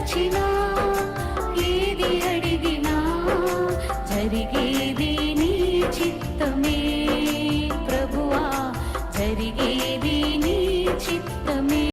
దాచినా ఏది అడిగినా జరిగేది నీ చిత్తమే. ప్రభువా జరిగే